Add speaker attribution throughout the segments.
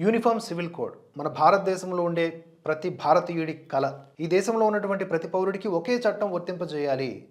Speaker 1: Uniform civil code. మన భారతదేశంలో ఉండే ప్రతి భారతీయుడి కళ. ఈ దేశంలో ఉన్నటువంటి ప్రతి పౌరుడికి ఒకే చట్టం వర్తింపజేయాలి.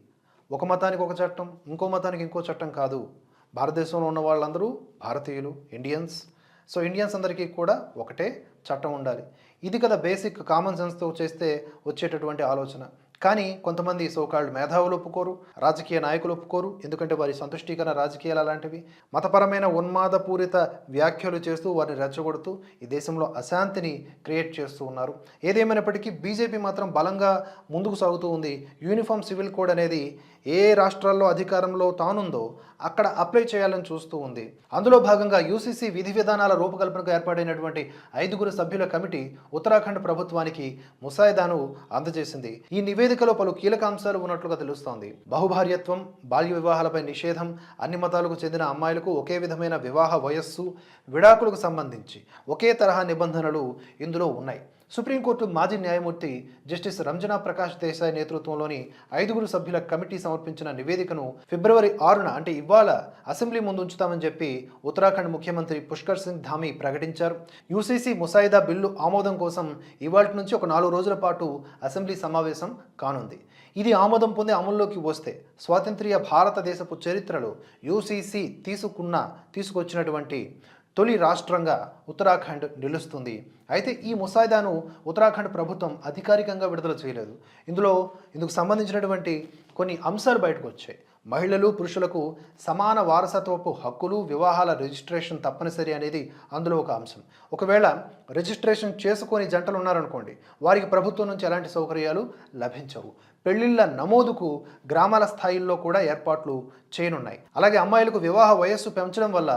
Speaker 1: ఒక మతానికి ఒక చట్టం ఇంకో మతానికి ఇంకో చట్టం కాదు. భారతదేశంలో ఉన్న వాళ్ళందరూ భారతీయులు ఇండియన్స్. సో ఇండియన్స్ అందరికీ కూడా ఒకటే చట్టం ఉండాలి. ఇది కదా బేసిక్ కామన్ సెన్స్తో చేస్తే వచ్చేటటువంటి ఆలోచన. కానీ కొంతమంది సోకాళ్ళు మేధావులు ఒప్పుకోరు రాజకీయ నాయకులు ఒప్పుకోరు ఎందుకంటే వారి సంతుష్టీకరణ రాజకీయాలు అలాంటివి. మతపరమైన ఉన్మాదపూరిత వ్యాఖ్యలు చేస్తూ వారిని రెచ్చగొడుతూ ఈ దేశంలో అశాంతిని క్రియేట్ చేస్తూ ఉన్నారు. ఏదేమైనప్పటికీ బీజేపీ మాత్రం బలంగా ముందుకు సాగుతూ ఉంది. యూనిఫామ్ సివిల్ కోడ్ అనేది ఏ రాష్ట్రాల్లో అధికారంలో తానుందో అక్కడ అప్లై చేయాలని చూస్తూ ఉంది. అందులో భాగంగా యూసీసీ విధి విధానాల రూపకల్పనకు ఏర్పాటైనటువంటి ఐదుగురు సభ్యుల కమిటీ ఉత్తరాఖండ్ ప్రభుత్వానికి ముసాయిదాను అందజేసింది. ఈ నివేదికలో పలు కీలక అంశాలు ఉన్నట్లుగా తెలుస్తోంది. బహుభార్యత్వం బాల్య వివాహాలపై నిషేధం అన్ని మతాలకు చెందిన అమ్మాయిలకు ఒకే విధమైన వివాహ వయస్సు విడాకులకు సంబంధించి ఒకే తరహా నిబంధనలు ఇందులో ఉన్నాయి. సుప్రీంకోర్టు మాజీ న్యాయమూర్తి జస్టిస్ రంజనా ప్రకాష్ దేశాయ్ నేతృత్వంలోని ఐదుగురు సభ్యుల కమిటీ సమర్పించిన నివేదికను ఫిబ్రవరి ఆరున అంటే ఇవాళ అసెంబ్లీ ముందు ఉంచుతామని చెప్పి ఉత్తరాఖండ్ ముఖ్యమంత్రి పుష్కర్ సింగ్ ధామీ ప్రకటించారు. యూసీసీ ముసాయిదా బిల్లు ఆమోదం కోసం ఇవాళ నుంచి ఒక నాలుగు రోజుల పాటు అసెంబ్లీ సమావేశం కానుంది. ఇది ఆమోదం పొంది అమల్లోకి వస్తే స్వాతంత్ర్య భారతదేశపు చరిత్రలో యూసీసీ తీసుకున్న తీసుకొచ్చినటువంటి తొలి రాష్ట్రంగా ఉత్తరాఖండ్ నిలుస్తుంది. అయితే ఈ ముసాయిదాను ఉత్తరాఖండ్ ప్రభుత్వం అధికారికంగా విడుదల చేయలేదు. ఇందులో ఇందుకు సంబంధించినటువంటి కొన్ని అంశాలు బయటకు వచ్చాయి. మహిళలు పురుషులకు సమాన వారసత్వపు హక్కులు వివాహాల రిజిస్ట్రేషన్ తప్పనిసరి అనేది అందులో ఒక అంశం. ఒకవేళ రిజిస్ట్రేషన్ చేసుకొని జంటలు ఉన్నారనుకోండి వారికి ప్రభుత్వం నుంచి ఎలాంటి సౌకర్యాలు లభించవు. పెళ్ళిళ్ళ నమోదుకు గ్రామాల స్థాయిల్లో కూడా ఏర్పాట్లు చేయనున్నాయి. అలాగే అమ్మాయిలకు వివాహ వయస్సు పెంచడం వల్ల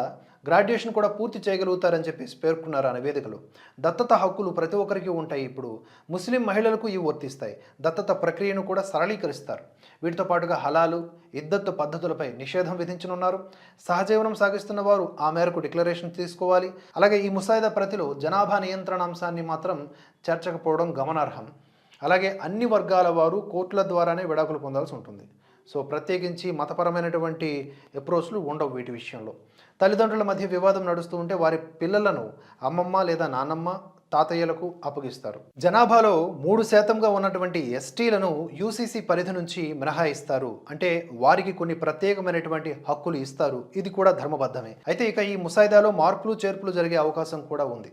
Speaker 1: గ్రాడ్యుయేషన్ కూడా పూర్తి చేయగలుగుతారని చెప్పేసి పేర్కొన్నారు ఆ నివేదికలో. దత్తత హక్కులు ప్రతి ఒక్కరికి ఉంటాయి ఇప్పుడు. ముస్లిం మహిళలకు ఇవి వర్తిస్తాయి. దత్తత ప్రక్రియను కూడా సరళీకరిస్తారు. వీటితో పాటుగా హలాలు ఇద్దత్తు పద్ధతులపై నిషేధం విధించనున్నారు. సహజీవనం సాగిస్తున్న వారు ఆ మేరకు డిక్లరేషన్ తీసుకోవాలి. అలాగే ఈ ముసాయిదా ప్రతిలో జనాభా నియంత్రణ అంశాన్ని మాత్రం చేర్చకపోవడం గమనార్హం. అలాగే అన్ని వర్గాల వారు కోర్టుల ద్వారానే విడాకులు పొందాల్సి ఉంటుంది. సో ప్రత్యేకించి మతపరమైనటువంటి అప్రోచ్లు ఉండవు వీటి విషయంలో. తల్లిదండ్రుల మధ్య వివాదం నడుస్తూ ఉంటే వారి పిల్లలను అమ్మమ్మ లేదా నాన్నమ్మ తాతయ్యలకు అప్పగిస్తారు. జనాభాలో మూడు శాతంగా ఉన్నటువంటి ఎస్టీలను యూసీసీ పరిధి నుంచి మినహాయిస్తారు. అంటే వారికి కొన్ని ప్రత్యేకమైనటువంటి హక్కులు ఇస్తారు. ఇది కూడా ధర్మబద్ధమే. అయితే ఇక ఈ ముసాయిదాలో మార్పులు చేర్పులు జరిగే అవకాశం కూడా ఉంది.